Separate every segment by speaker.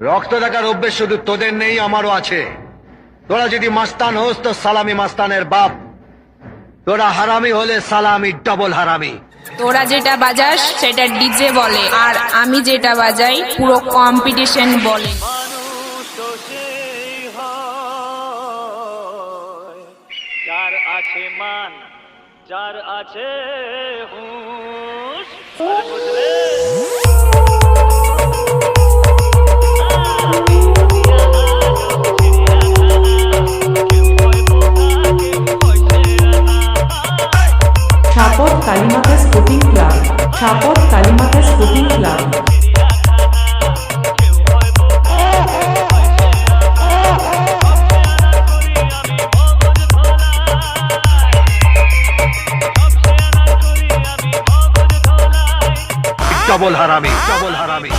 Speaker 1: রক্ত দেখার অভ্যেস শুধু তোদের নেই আমারও আছে। তোরা যদি মাস্তান হোস তো সালামি মাস্তানের বাপ। তোরা হারামি হলে সালামি ডবল হারামি।
Speaker 2: তোরা যেটা বাজাস সেটা ডিজে বলে। আর আমি যেটা বাজাই পুরো কম্পিটিশন বলে।
Speaker 3: যার আছে মান যার আছে হুঁশ
Speaker 4: সাপত কালীমাতা স্পোর্টিং ক্লাব
Speaker 1: ডবল হারামি ডবল হারামি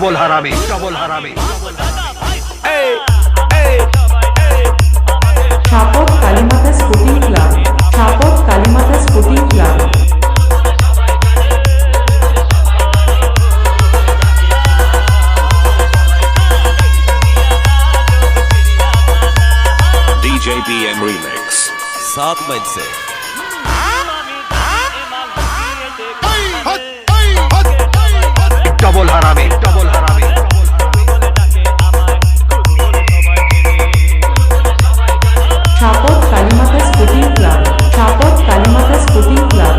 Speaker 1: ডবল হারামি ডবল হারামি
Speaker 4: সাপত Kalimata sporting club সাপত Kalimata sporting club
Speaker 5: DJ BM Remix.
Speaker 6: सात मई से
Speaker 1: ডবল হারামি
Speaker 4: সাপত কালীমাতা স্পোর্টিং ক্লাব সাপত কালীমাতা স্পোর্টিং ক্লাব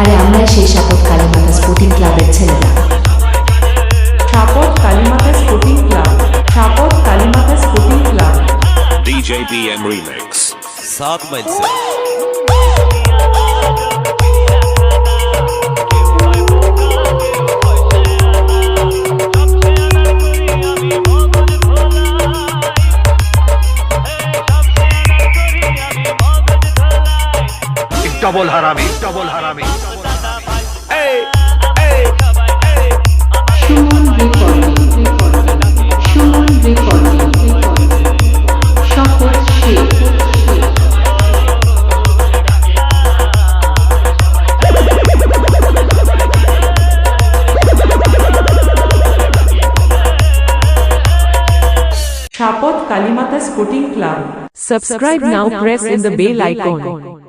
Speaker 7: আরে আমরা সেই শপথ কালীমাতা স্পোর্টিং ক্লাবের ছেলেরা
Speaker 4: শপথ কালীমাতা স্পোর্টিং ক্লাব শপথ Kalimata sporting club
Speaker 5: DJ BM Remix.
Speaker 6: South
Speaker 1: double হারামি ডবল হারামি
Speaker 4: সুমন রেকর্ডিং সুমন রেকর্ডিং শপথ Sheikh Shapat Kalimata Sporting Club. Subscribe now, press in the bell icon.